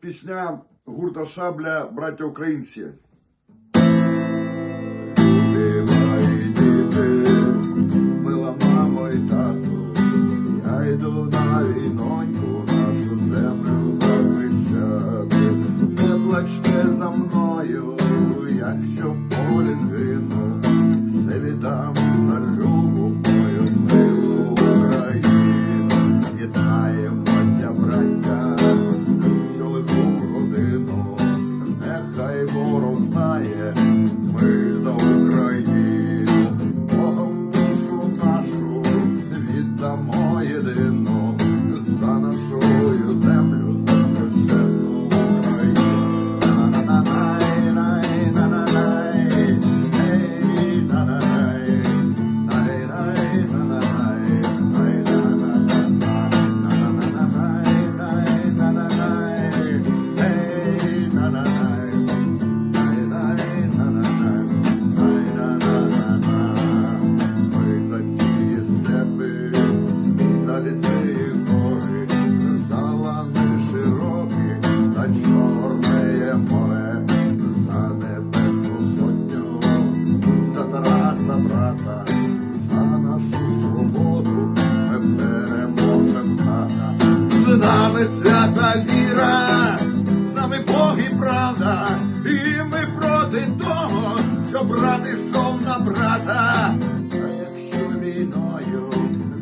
пісня гурта шабля браття українці. Плачте за мною, якщо в полі згинути. They won't нами свята віра, з нами Бог і правда, і ми проти того, що брат ішов на брата. А якщо війною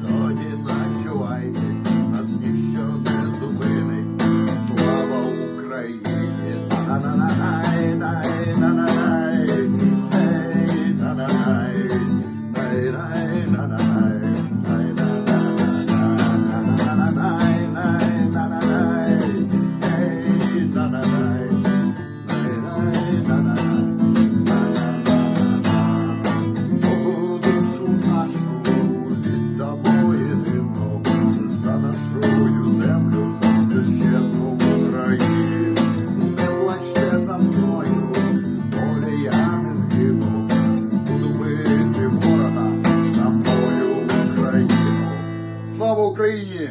тоді начувайтесь, нас ніщо не зупинить. Слава Україні! На-на-най, най, на-най, най, най, най. Україні!